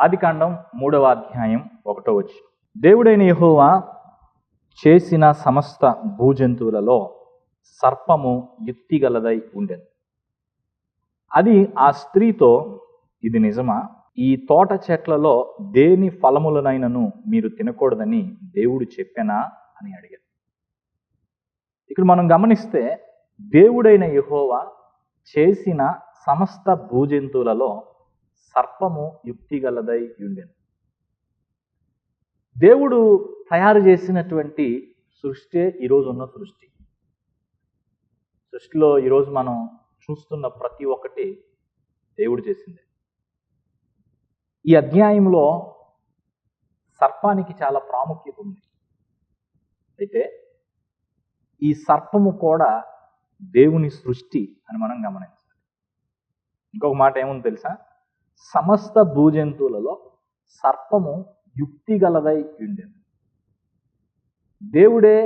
ఆదికాండం మూడవ అధ్యాయం ఒకటో వచ్చి దేవుడైన యహోవా చేసిన సమస్త భూజంతువులలో సర్పము యుక్తిగలదై ఉండేది అది ఆ స్త్రీతో ఇది నిజమా? ఈ తోట చెట్లలో దేని ఫలములనైనను మీరు తినకూడదని దేవుడు చెప్పానా? అని అడిగారు ఇక్కడ మనం గమనిస్తే దేవుడైన యహోవా చేసిన సమస్త భూజంతువులలో సర్పము యుక్తిగలదై ఉండెను దేవుడు తయారు చేసినటువంటి సృష్టి ఈరోజు ఉన్న సృష్టి. సృష్టిలో ఈరోజు మనం చూస్తున్న ప్రతి ఒక్కటి దేవుడు చేసిందే. ఈ అధ్యాయంలో సర్పానికి చాలా ప్రాముఖ్యత ఉంది. అయితే ఈ సర్పము కూడా దేవుని సృష్టి అని మనం గమనించాలి. ఇంకొక మాట ఏముంది తెలుసా? సమస్త భూజంతువులలో సర్పము యుక్తి గలదై ఉండేది దేవుడే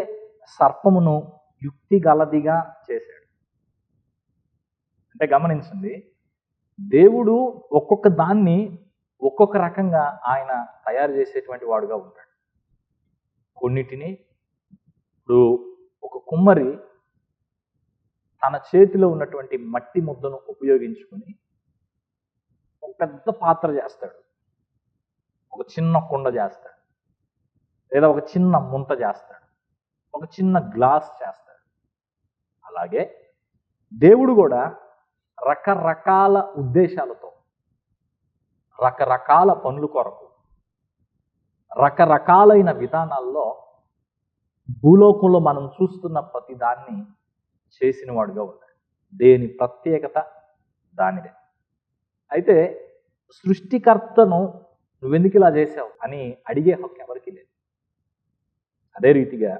సర్పమును యుక్తి గలదిగా చేశాడు. అంటే గమనించండి దేవుడు ఒక్కొక్క దాన్ని ఒక్కొక్క రకంగా ఆయన తయారు చేసేటువంటి వాడుగా ఉంటాడు. కొన్నిటిని ఇప్పుడు ఒక కుమ్మరి తన చేతిలో ఉన్నటువంటి మట్టి ముద్దను ఉపయోగించుకొని పెద్ద పాత్ర చేస్తాడు. ఒక చిన్న కుండ చేస్తాడు. లేదా ఒక చిన్న ముంత చేస్తాడు. ఒక చిన్న గ్లాస్ చేస్తాడు. అలాగే దేవుడు కూడా రకరకాల ఉద్దేశాలతో రకరకాల పనుల కొరకు రకరకాలైన విధానాల్లో భూలోకంలో మనం చూస్తున్న ప్రతి దాన్ని చేసినవాడుగా ఉన్నాడు దేని ప్రత్యేకత? దానిదే. అయితే సృష్టికర్తను నువ్వెందుకు ఇలా చేసావు అని అడిగే హక్కు ఎవరికి లేదు. అదే రీతిగా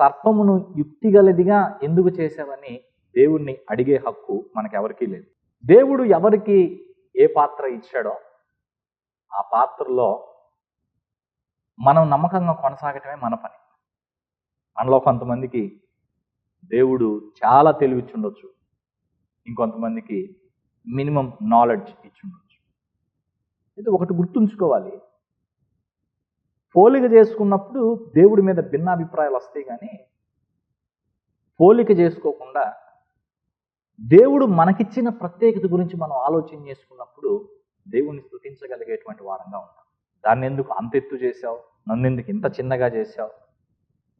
సర్పమును యుక్తిగలదిగా ఎందుకు చేసావని దేవుణ్ణి అడిగే హక్కు మనకెవరికీ లేదు. దేవుడు ఎవరికి ఏ పాత్ర ఇచ్చాడో ఆ పాత్రలో మనం నమ్మకంగా కొనసాగటమే మన పని. మనలో కొంతమందికి దేవుడు చాలా తెలివిచ్చుండొచ్చు ఇంకొంతమందికి మినిమం నాలెడ్జ్ ఇచ్చి ఇది ఒకటి గుర్తుంచుకోవాలి. పోలిక చేసుకున్నప్పుడు దేవుడి మీద భిన్నాభిప్రాయాలు వస్తాయి కానీ పోలిక చేసుకోకుండా దేవుడు మనకిచ్చిన ప్రత్యేకత గురించి మనం ఆలోచన చేసుకున్నప్పుడు దేవుణ్ణి స్థుతించగలిగేటువంటి వారంగా ఉంటాం. దాన్ని ఎందుకు అంత ఎత్తు చేశావు? నన్ను ఎందుకు ఇంత చిన్నగా చేశావు?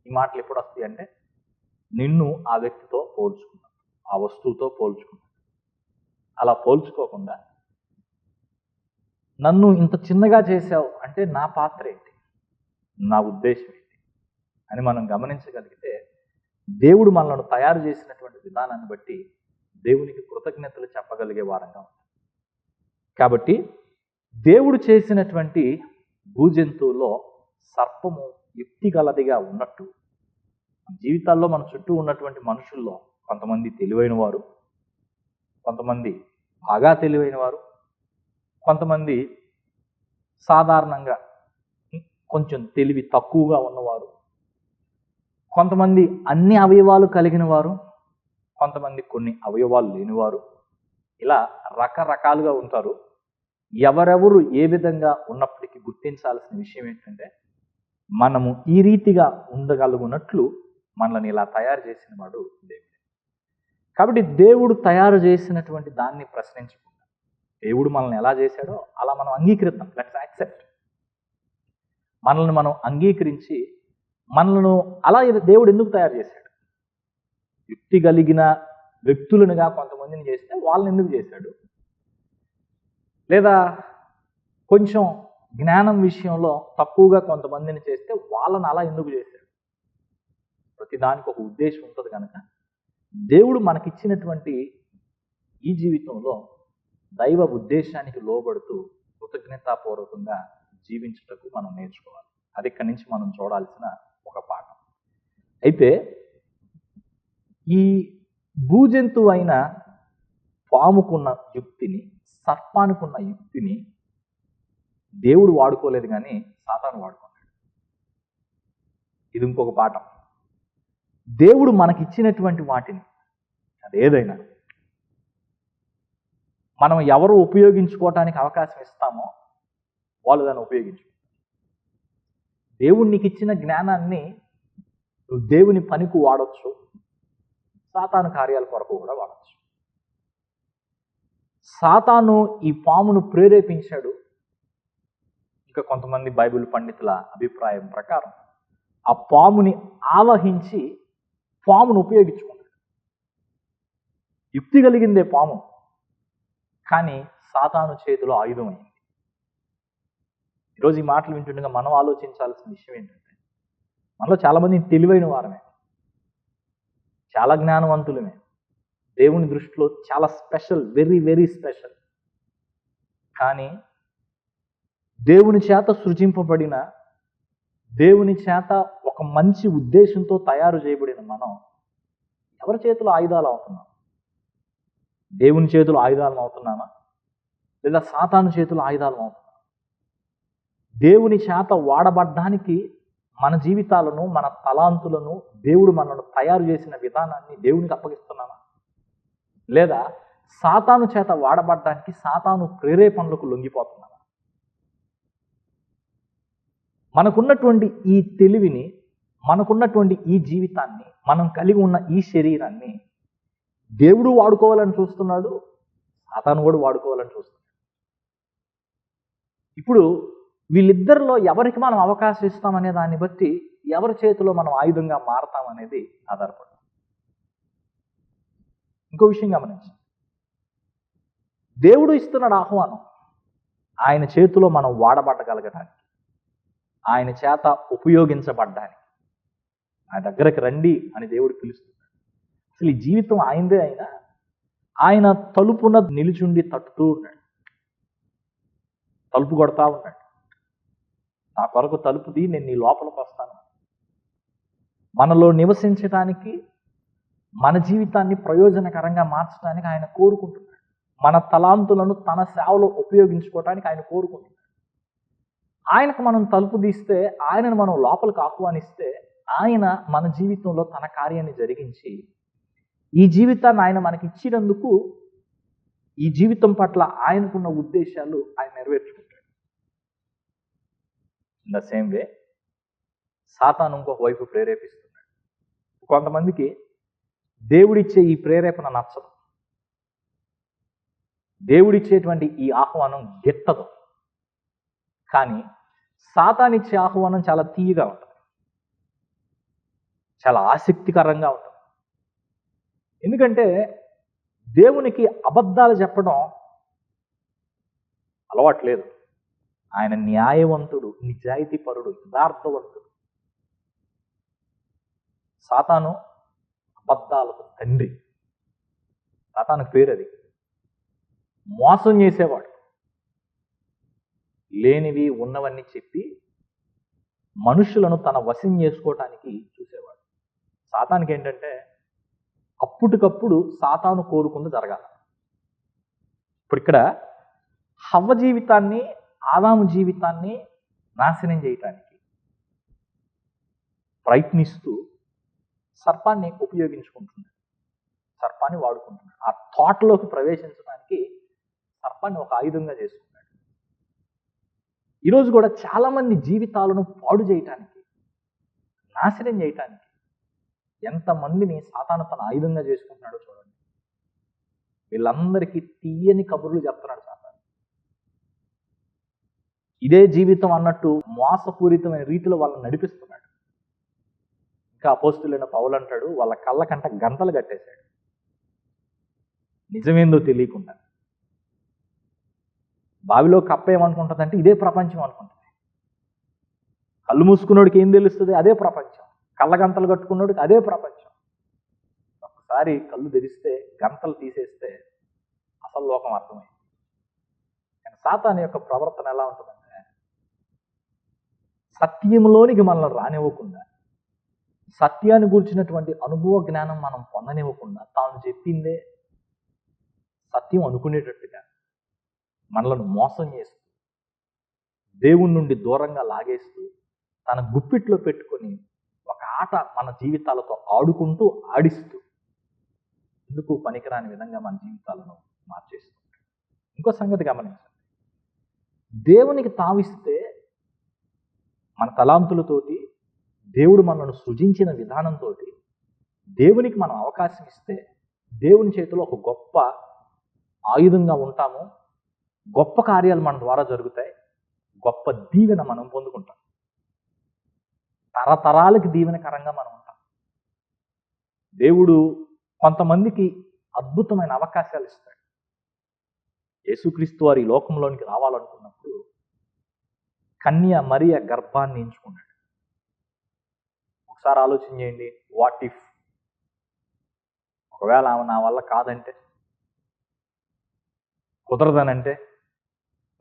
ఈ మాటలు ఎప్పుడు వస్తాయి అంటే నిన్ను ఆ వ్యక్తితో పోల్చుకున్నావు ఆ వస్తువుతో పోల్చుకున్నావు అలా పోల్చుకోకుండా నన్ను ఇంత చిన్నగా చేశావు అంటే నా పాత్ర ఏంటి? నా ఉద్దేశం ఏంటి? అని మనం గమనించగలిగితే దేవుడు మనల్ని తయారు చేసినటువంటి విధానాన్ని బట్టి దేవునికి కృతజ్ఞతలు చెప్పగలిగే వారంగా ఉంటుంది కాబట్టి దేవుడు చేసినటువంటి భూజంతువులో సర్పము యుక్తి గలదిగా ఉన్నట్టు జీవితాల్లో మన చుట్టూ ఉన్నటువంటి మనుషుల్లో కొంతమంది తెలివైన వారు కొంతమంది బాగా తెలివైన వారు కొంతమంది సాధారణంగా కొంచెం తెలివి తక్కువగా ఉన్నవారు. కొంతమంది అన్ని అవయవాలు కలిగిన వారు కొంతమంది కొన్ని అవయవాలు లేనివారు. ఇలా రకరకాలుగా ఉంటారు. ఎవరెవరు ఏ విధంగా ఉన్నప్పటికీ గుర్తించాల్సిన విషయం ఏంటంటే మనము ఈ రీతిగా ఉండగలుగునట్లు మనల్ని ఇలా తయారు చేసిన వాడు దేవుడు. కాబట్టి దేవుడు తయారు చేసినటువంటి దాన్ని ప్రశ్నించకుండా దేవుడు మనల్ని ఎలా చేశాడో అలా మనం అంగీకరిద్దాం. లెట్స్ యాక్సెప్ట్ మనల్ని మనం అంగీకరించి మనలను అలా ఇది- దేవుడు ఎందుకు తయారు చేశాడు? యుక్తి కలిగిన వ్యక్తులనుగా కొంతమందిని చేస్తే వాళ్ళని ఎందుకు చేశాడు? లేదా కొంచెం జ్ఞానం విషయంలో తక్కువగా కొంతమందిని చేస్తే వాళ్ళని అలా ఎందుకు చేశాడు? ప్రతిదానికి ఒక ఉద్దేశం ఉంటుంది కనుక దేవుడు మనకిచ్చినటువంటి ఈ జీవితంలో దైవ ఉద్దేశానికి లోబడుతూ కృతజ్ఞతాపూర్వకంగా జీవించుటకు మనం నేర్చుకోవాలి. అది ఇక్కడి నుంచి మనం చూడాల్సిన ఒక పాఠం. అయితే ఈ భూజంతువు అయిన పాముకున్న యుక్తిని సర్పానికున్న యుక్తిని దేవుడు వాడుకోలేదు కానీ సాతాను వాడుకున్నాడు. ఇది ఇంకొక పాఠం. దేవుడు మనకిచ్చినటువంటి వాటిని అదేదైనా మనం ఎవరు ఉపయోగించుకోవటానికి అవకాశం ఇస్తామో వాళ్ళు దాన్ని ఉపయోగించు. దేవుడు నీకు ఇచ్చిన జ్ఞానాన్ని నువ్వు దేవుని పనికి వాడచ్చు. సాతాను కార్యాల కొరకు కూడా వాడచ్చు. సాతాను ఈ పామును ప్రేరేపించాడు. ఇంకా కొంతమంది బైబిల్ పండితుల అభిప్రాయం ప్రకారం ఆ పాముని ఆవహించి పామును ఉపయోగించుకున్నాడు యుక్తి కలిగిందే పాము. కానీ సాతాను చేతిలో ఆయుధం అయింది. ఈరోజు ఈ మాటలు వింటుండగా మనం ఆలోచించాల్సిన విషయం ఏంటంటే మనలో చాలామంది తెలివైన వారమే. చాలా జ్ఞానవంతులమే. దేవుని దృష్టిలో చాలా స్పెషల్ వెరీ వెరీ స్పెషల్. కానీ దేవుని చేత సృజింపబడిన దేవుని చేత ఒక మంచి ఉద్దేశంతో తయారు చేయబడిన మనం ఎవరి చేతిలో ఆయుధాలు అవుతున్నాం? దేవుని చేతులు ఆయుధాలు అవుతున్నామా లేదా సాతాను చేతులు ఆయుధాలు అవుతున్నామా దేవుని చేత వాడబడ్డానికి మన జీవితాలను మన తలాంతులను దేవుడు మనను తయారు చేసిన విధానాన్ని దేవునికి అప్పగిస్తున్నామా? లేదా సాతాను చేత వాడబడ్డానికి సాతాను ప్రేరేపణలకు లొంగిపోతున్నామా? మనకున్నటువంటి ఈ తెలివిని మనకున్నటువంటి ఈ జీవితాన్ని మనం కలిగి ఉన్న ఈ శరీరాన్ని దేవుడు వాడుకోవాలని చూస్తున్నాడు సాతాను కూడా వాడుకోవాలని చూస్తున్నాడు. ఇప్పుడు వీళ్ళిద్దరిలో ఎవరికి మనం అవకాశం ఇస్తామనే దాన్ని బట్టి ఎవరి చేతిలో మనం ఆయుధంగా మారతాం అనేది ఆధారపడుతుంది. ఇంకో విషయం గమనించండి. దేవుడు ఇస్తున్నాడు ఆహ్వానం ఆయన చేతిలో మనం వాడబడగలగడానికి ఆయన చేత ఉపయోగించబడ్డానికి. ఆయన దగ్గరకు రండి అని దేవుడు పిలుస్తున్నాడు. అసలు ఈ జీవితం ఆయనదే అయినా ఆయన తలుపున నిలుచుండి తట్టుతూ ఉన్నాడు తలుపు కొడతా ఉన్నాడు నా కొరకు తలుపుది నేను నీ లోపలికి వస్తాను. మనలో నివసించడానికి మన జీవితాన్ని ప్రయోజనకరంగా మార్చడానికి ఆయన కోరుకుంటున్నాడు. మన తలాంతులను తన సేవలో ఉపయోగించుకోవడానికి ఆయన కోరుకుంటున్నాడు. ఆయనకు మనం తలుపు తీస్తే ఆయనను మనం లోపలికి ఆహ్వానిస్తే ఆయన మన జీవితంలో తన కార్యాన్ని జరిగించి ఈ జీవితాన్ని ఆయన మనకి ఇచ్చినందుకు ఈ జీవితం పట్ల ఆయనకున్న ఉద్దేశాలు ఆయన నెరవేర్చుకుంటాడు. ఇన్ ద సేమ్ వే సాతాను ఇంకొక వైపు ప్రేరేపిస్తున్నాడు. కొంతమందికి దేవుడిచ్చే ఈ ప్రేరేపణ నచ్చదు. దేవుడిచ్చేటువంటి ఈ ఆహ్వానం గిట్టదు. కానీ సాతానిచ్చే ఆహ్వానం చాలా తీయగా ఉంటుంది. చాలా ఆసక్తికరంగా ఉంటుంది. ఎందుకంటే దేవునికి అబద్ధాలు చెప్పడం అలవాట్లేదు ఆయన న్యాయవంతుడు నిజాయితీపరుడు యథార్థవంతుడు. సాతాను అబద్ధాలకు తండ్రి. సాతానికి పేరు అది మోసం చేసేవాడు. లేనివి ఉన్నవన్నీ చెప్పి మనుషులను తన వశం చేసుకోవటానికి చూసేవాడు. సాతానికి ఏంటంటే అప్పటికప్పుడు సాతాను కోరుకుంది జరగాలి. ఇప్పుడు ఇక్కడ హవ్వ జీవితాన్ని ఆదాము జీవితాన్ని నాశనం చేయటానికి ప్రయత్నిస్తూ సర్పాన్ని ఉపయోగించుకుంటున్నాడు సర్పాన్ని వాడుకుంటున్నాడు ఆ తోటలోకి ప్రవేశించడానికి సర్పాన్ని ఒక ఆయుధంగా చేసుకున్నాడు. ఈరోజు కూడా చాలామంది జీవితాలను పాడు చేయటానికి నాశనం చేయటానికి ఎంతమందిని సాతాను తన ఆయుధంగా చేసుకుంటున్నాడో చూడండి. వీళ్ళందరికీ తీయని కబుర్లు చెప్తున్నాడు సాతాను. ఇదే జీవితం అన్నట్టు మోసపూరితమైన రీతిలో వాళ్ళని నడిపిస్తున్నాడు. ఇంకా అపోస్తులైన పౌలు అంటాడు వాళ్ళ కళ్ళ కంట గంటలు కట్టేశాడు. నిజమేందో తెలియకుండా. బావిలో కప్ప ఏమనుకుంటుందంటే ఇదే ప్రపంచం అనుకుంటుంది. కళ్ళు మూసుకున్నోడికి ఏం తెలుస్తుంది? అదే ప్రపంచం. కళ్ళ గంతలు కట్టుకున్నోడికి అదే ప్రపంచం. ఒకసారి కళ్ళు తెరిస్తే గంతలు తీసేస్తే అసలు లోకం అర్థమైంది. కానీ సాతాన్ యొక్క ప్రవర్తన ఎలా ఉంటుందంటే సత్యంలోనికి మనల్ని రానివ్వకుండా సత్యాన్ని గూర్చినటువంటి అనుభవ జ్ఞానం మనం పొందనివ్వకుండా తాను చెప్పిందే సత్యం అనుకునేటట్టుగా మనలను మోసం చేస్తూ దేవుని నుండి దూరంగా లాగేస్తూ తన గుప్పిట్లో పెట్టుకొని ఒక ఆట మన జీవితాలతో ఆడుకుంటూ ఆడిస్తూ ఎందుకు పనికిరాని విధంగా మన జీవితాలను మార్చేస్తుంది ఇంకో సంగతి గమనించండి. దేవునికి తావిస్తే మన తలాంతులతోటి దేవుడు మనల్ని సృజించిన విధానంతో దేవునికి మనం అవకాశం ఇస్తే దేవుని చేతిలో ఒక గొప్ప ఆయుధంగా ఉంటాము. గొప్ప కార్యాలు మన ద్వారా జరుగుతాయి. గొప్ప దీవెన మనం పొందుకుంటాం. తరతరాలకి దీవెనకరంగా మనం ఉంటాం. దేవుడు కొంతమందికి అద్భుతమైన అవకాశాలు ఇస్తాడు. యేసుక్రీస్తు వారి లోకంలోనికి రావాలనుకున్నప్పుడు కన్య మరియ గర్భాన్ని ఎంచుకున్నాడు. ఒకసారి ఆలోచన చేయండి వాట్ ఇఫ్ ఒకవేళ ఆమె నా వల్ల కాదంటే కుదరదనంటే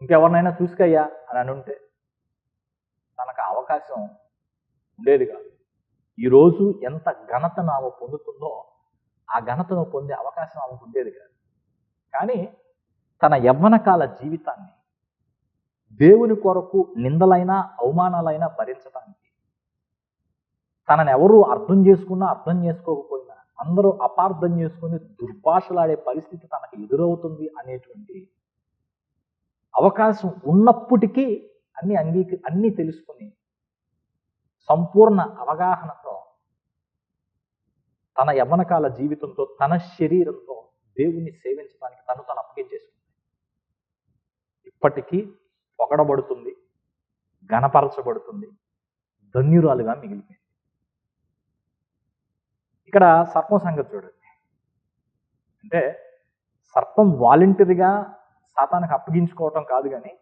ఇంకెవరినైనా చూసుకయ్యా అని అనుంటే తనకు ఆ అవకాశం ఉండేది కాదు ఈరోజు ఎంత ఘనతను ఆమె పొందుతుందో ఆ ఘనతను పొందే అవకాశం ఆమెకు ఉండేది కాదు కానీ తన యవ్వనకాల జీవితాన్ని దేవుని కొరకు నిందలైనా అవమానాలైనా భరించడానికి తనని ఎవరు అర్థం చేసుకున్నా అర్థం చేసుకోకపోయినా అందరూ అపార్థం చేసుకుని దుర్భాషలాడే పరిస్థితి తనకు ఎదురవుతుంది అనేటువంటి అవకాశం ఉన్నప్పటికీ అన్ని అంగీక అన్నీ తెలుసుకుని సంపూర్ణ అవగాహనతో తన యవ్వనకాల జీవితంతో తన శరీరంతో దేవుణ్ణి సేవించడానికి తను తను అప్పగించేసుకుంది. ఇప్పటికీ పొగడబడుతుంది గణపరచబడుతుంది ధన్యురాలుగా మిగిలిపోయింది. ఇక్కడ సర్పం సంగతి చూడండి. అంటే సర్పం వాలంటరీగా సాతానికి అప్పగించుకోవటం కాదు కానీ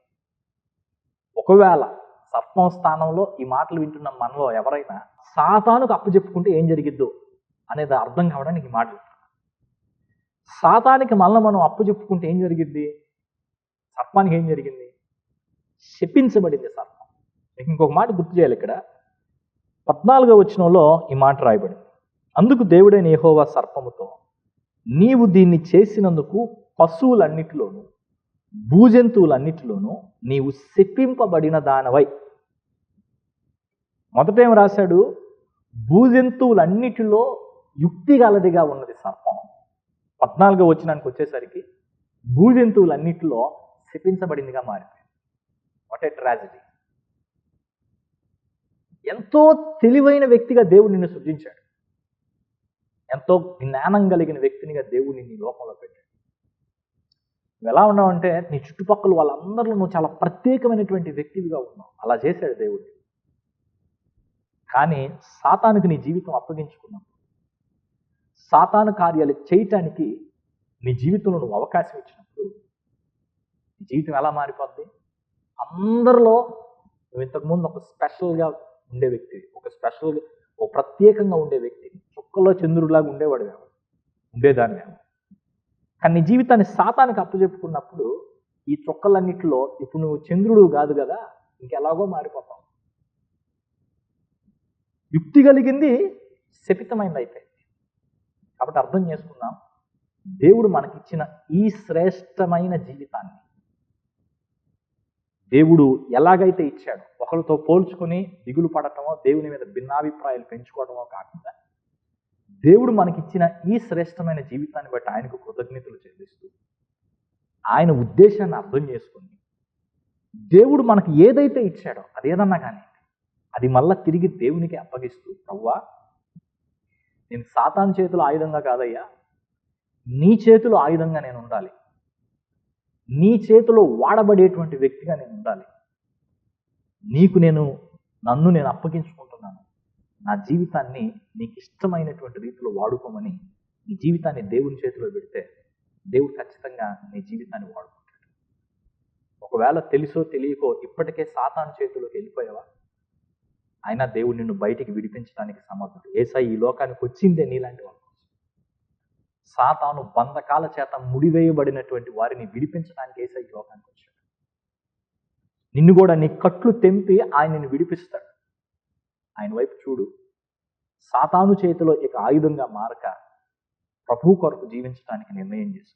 ఒకవేళ సర్పం స్థానంలో ఈ మాటలు వింటున్న మనలో ఎవరైనా సాతానుకు అప్పచెప్పుకుంటే ఏం జరిగిద్దో అనేది అర్థం కావడానికి ఈ మాటలు సాతానికి మళ్ళీ మనం అప్పు చెప్పుకుంటే ఏం జరిగిద్ది? సర్పానికి ఏం జరిగింది? శపించబడింది సర్పం మీకు ఇంకొక మాట గుర్తు చేయాలి ఇక్కడ. పద్నాలుగో వచనంలో ఈ మాట రాయబడింది. అందుకు దేవుడైన యెహోవా సర్పముతో నీవు దీన్ని చేసినందుకు పశువులన్నిటిలోనూ భూజంతువులన్నిటిలోనూ నీవు శప్పింపబడిన దానవై. మొదటేం రాశాడు? భూజంతువులన్నిటిలో యుక్తి గలదిగా ఉన్నది సర్పం. పద్నాలుగో వచ్చినానికి వచ్చేసరికి భూజంతువులన్నిటిలో శపించబడిందిగా మారిపోయింది. వాట్ ఏ ట్రాజడీ ఎంతో తెలివైన వ్యక్తిగా దేవుడు నిన్ను సృజించాడు. ఎంతో జ్ఞానం కలిగిన వ్యక్తినిగా దేవుడిని నీ ఈ లోకంలో పెట్టాడు నువ్వు ఎలా ఉన్నావంటే నీ చుట్టుపక్కల వాళ్ళందరిలో నువ్వు చాలా ప్రత్యేకమైనటువంటి వ్యక్తివిగా ఉన్నావు. అలా చేశాడు దేవుడు. కానీ సాతానికి నీ జీవితం అప్పగించుకున్నావు. సాతాను కార్యాలు చేయటానికి నీ జీవితంలో నువ్వు అవకాశం ఇచ్చినప్పుడు నీ జీవితం ఎలా మారిపోద్ది? అందరిలో నువ్వు ఇంతకుముందు ఒక స్పెషల్గా ఉండే వ్యక్తి ఒక స్పెషల్గా ఒక ప్రత్యేకంగా ఉండే వ్యక్తి చుక్కలో చంద్రుడిలాగా ఉండేవాడు ఉండేదాన్ని కానీ నీ జీవితాన్ని సాతానికి అప్పచెప్పుకున్నప్పుడు ఈ చుక్కలన్నిటిలో ఇప్పుడు నువ్వు చంద్రుడు కాదు కదా ఇంకెలాగో మారిపోతావు. యుక్తి కలిగింది శపితమైంది అయిపోయింది కాబట్టి అర్థం చేసుకుందాం. దేవుడు మనకిచ్చిన ఈ శ్రేష్టమైన జీవితాన్ని దేవుడు ఎలాగైతే ఇచ్చాడో ఒకరితో పోల్చుకుని దిగులు పడటమో దేవుని మీద భిన్నాభిప్రాయాలు పెంచుకోవడమో కాకుండా దేవుడు మనకిచ్చిన ఈ శ్రేష్టమైన జీవితాన్ని బట్టి ఆయనకు కృతజ్ఞతలు చెల్లిస్తూ ఆయన ఉద్దేశాన్ని అర్థం చేసుకుని దేవుడు మనకు ఏదైతే ఇచ్చాడో అదేదన్నా కానీ అది మళ్ళా తిరిగి దేవునికి అప్పగిస్తూ ప్రవ్వా నేను సాతాన్ చేతులు ఆయుధంగా కాదయ్యా. నీ చేతిలో ఆయుధంగా నేను ఉండాలి. నీ చేతిలో వాడబడేటువంటి వ్యక్తిగా నేను ఉండాలి. నీకు నేను నన్ను నేను అప్పగించుకుంటాను నా జీవితాన్ని నీకు ఇష్టమైనటువంటి రీతిలో వాడుకోమని నీ జీవితాన్ని దేవుని చేతిలో పెడితే దేవుడు ఖచ్చితంగా నీ జీవితాన్ని వాడుకుంటాడు. ఒకవేళ తెలుసో తెలియకో ఇప్పటికే సాతాను చేతిలోకి వెళ్ళిపోయావా? అయినా దేవుడు నిన్ను బయటికి విడిపించడానికి సమర్థుడు ఏసై ఈ లోకానికి వచ్చిందే నీలాంటి వాళ్ళ కోసం సాతాను బంధకాల చేత ముడివేయబడినటువంటి వారిని విడిపించడానికి ఏసై ఈ లోకానికి వచ్చాడు. నిన్ను కూడా నీ కట్లు తెంపి ఆయనని విడిపిస్తాడు. ఆయన వైపు చూడు. సాతాను చేతిలో ఇక ఆయుధంగా మారక ప్రభు కొరకు జీవించడానికి నిర్ణయం చేసు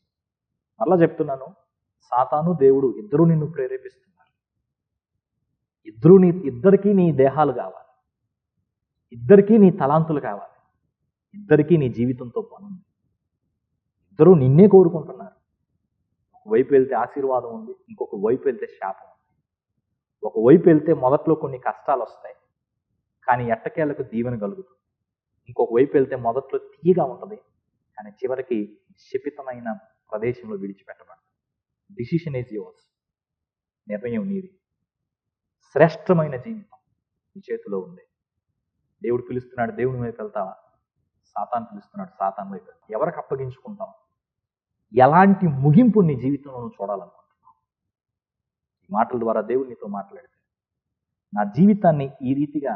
మరలా చెప్తున్నాను సాతాను దేవుడు ఇద్దరు నిన్ను ప్రేరేపిస్తున్నారు. ఇద్దరు నీ ఇద్దరికీ నీ దేహాలు కావాలి. ఇద్దరికీ నీ తలాంతులు కావాలి. ఇద్దరికీ నీ జీవితంతో పనుంది. ఇద్దరూ నిన్నే కోరుకుంటున్నారు. ఒక వైపు వెళ్తే ఆశీర్వాదం ఉంది ఇంకొక వైపు వెళ్తే శాపం ఉంది. ఒకవైపు వెళ్తే మొదట్లో కొన్ని కష్టాలు వస్తాయి. కానీ ఎట్టకేలకు దీవెన కలుగుతుంది. ఇంకొక వైపు వెళ్తే మొదట్లో తీయగా ఉంటుంది కానీ చివరికి శపితమైన ప్రదేశంలో విడిచిపెట్టబడదు డిసిషన్ ఈజ్ యువర్స్ నిర్ణయం నీది. శ్రేష్టమైన జీవితం నీ చేతిలో ఉంది. దేవుడు పిలుస్తున్నాడు దేవుని వైపు వెళ్తావా? సాతాన్ పిలుస్తున్నాడు సాతాన్ వైపు ఎవరికి అప్పగించుకుంటాం ఎలాంటి ముగింపు నీ జీవితంలో నువ్వు చూడాలనుకుంటున్నావు? ఈ మాటల ద్వారా దేవుడు నీతో మాట్లాడితే నా జీవితాన్ని ఈ రీతిగా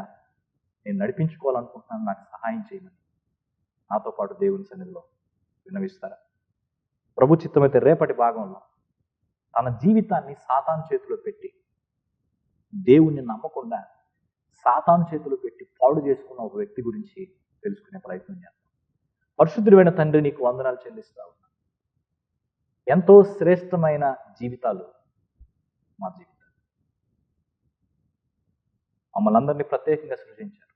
నేను నడిపించుకోవాలనుకుంటున్నాను నాకు సహాయం చేయమని. నాతో పాటు దేవుని సన్నిధిలో విన్నవిస్తారా? ప్రభు చిత్తమైతే రేపటి భాగంలో తన జీవితాన్ని సాతాను చేతిలో పెట్టి దేవుణ్ణి నమ్మకుండా సాతాను చేతిలో పెట్టి పాడు చేసుకున్న ఒక వ్యక్తి గురించి తెలుసుకునే ప్రయత్నం చేస్తాం పరిశుద్ధుడైన తండ్రి నీకు వందనాలు చెల్లిస్తా ఉన్నా. ఎంతో శ్రేష్టమైన జీవితాలు మా జీవితాలు. మమ్మల్ని అందరినీ ప్రత్యేకంగా సృష్టించారు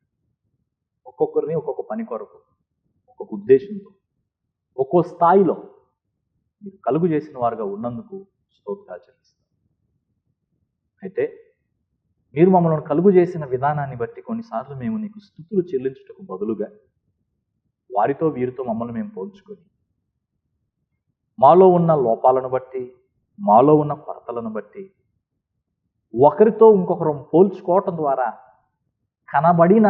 ఒక్కొక్కరిని ఒక్కొక్క పని కొరకు ఒక్కొక్క ఉద్దేశంతో ఒక్కో స్థాయిలో మీరు కలుగు చేసిన వారుగా ఉన్నందుకు స్తోత్రాలు చెల్లిస్తాం. అయితే మీరు మమ్మల్ని కలుగు చేసిన విధానాన్ని బట్టి కొన్నిసార్లు మేము నీకు స్థుతులు చెల్లించుటకు బదులుగా వారితో వీరితో మమ్మల్ని మేము పోల్చుకొని మాలో ఉన్న లోపాలను బట్టి మాలో ఉన్న కొరతలను బట్టి ఒకరితో ఇంకొకరం పోల్చుకోవటం ద్వారా కనబడిన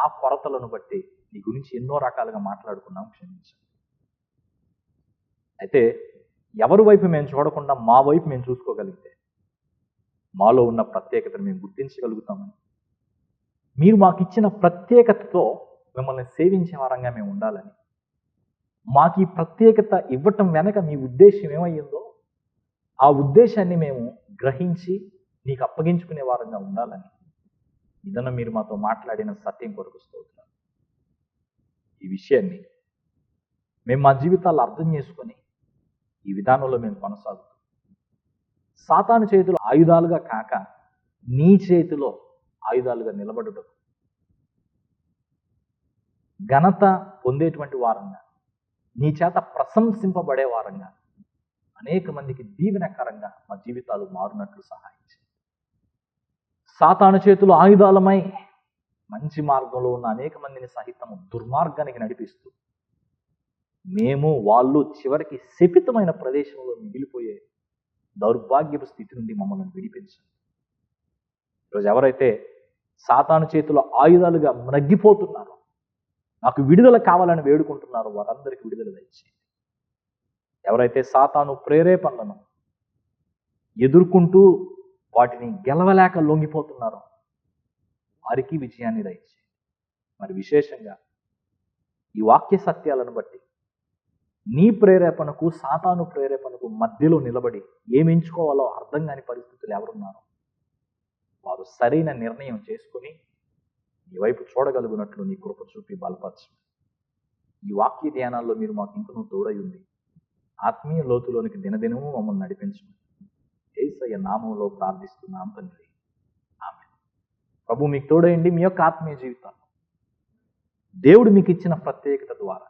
ఆ కొరతలను బట్టి నీ గురించి ఎన్నో రకాలుగా మాట్లాడుకున్నాం క్షమించండి. అయితే ఎవరి వైపు మేము చూడకుండా మా వైపు మేము చూసుకోగలిగితే మాలో ఉన్న ప్రత్యేకతను మేము గుర్తించగలుగుతామని. మీరు మాకు ఇచ్చిన ప్రత్యేకతతో మిమ్మల్ని సేవించే వారంగా మేము ఉండాలని. మాకు ఈ ప్రత్యేకత ఇవ్వటం వెనక మీ ఉద్దేశం ఏమయ్యిందో ఆ ఉద్దేశాన్ని మేము గ్రహించి నీకు అప్పగించుకునే వారంగా ఉండాలని. ఇదన్న మీరు మాతో మాట్లాడిన సత్యం కొరకు స్తోత్రాలు. ఈ విషయాన్ని మేము మా జీవితాలు అర్థం చేసుకొని ఈ విధానంలో మేము కొనసాగుతాం. సాతాను చేతిలో ఆయుధాలుగా కాక నీ చేతిలో ఆయుధాలుగా నిలబడటం. ఘనత పొందేటువంటి వారంగా నీ చేత ప్రశంసింపబడే వారంగా అనేక మందికి దీవెనకరంగా మా జీవితాలు మారినట్లు సహాయం సాతాను చేతులు ఆయుధాలమై మంచి మార్గంలో ఉన్న అనేక మందిని సహితము దుర్మార్గానికి నడిపిస్తూ మేము వాళ్ళు చివరికి శపితమైన ప్రదేశంలో మిగిలిపోయే దౌర్భాగ్యపు స్థితి నుండి మమ్మల్ని విడిపించండి. ఈరోజు ఎవరైతే సాతాను చేతుల ఆయుధాలుగా మ్రగ్గిపోతున్నారో నాకు విడుదల కావాలని వేడుకుంటున్నారో వారందరికీ విడుదల దయచేయండి. ఎవరైతే సాతాను ప్రేరేపణలను ఎదుర్కొంటూ వాటిని గెలవలేక లొంగిపోతున్నారు. వారికి విజయాన్ని దయచేయండి. మరి విశేషంగా ఈ వాక్య సత్యాలను బట్టి నీ ప్రేరేపణకు సాతాను ప్రేరేపణకు మధ్యలో నిలబడి ఏమించుకోవాలో అర్థం కాని పరిస్థితులు ఎవరున్నారు వారు సరైన నిర్ణయం చేసుకొని నీ వైపు చూడగలుగునట్లు నీ కృప చూపి బలపరచు ఈ వాక్య ధ్యానాల్లో మీరు మాకు ఇంకనూ తోడై ఉంది ఆత్మీయ లోతులోనికి దినదినము మమ్మల్ని నడిపించండి. ఏసయ్య నామంలో ప్రార్థిస్తున్నాం తండ్రి. ఆమె ప్రభు మీకు తోడయండి మీ యొక్క ఆత్మీయ జీవితం దేవుడు మీకు ఇచ్చిన ప్రత్యేకత ద్వారా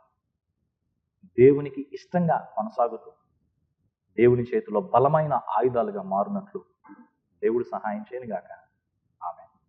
దేవునికి ఇష్టంగా కొనసాగుతూ దేవుని చేతిలో బలమైన ఆయుధాలుగా మారినట్లు దేవుడు సహాయం చేయనుగాక. గాక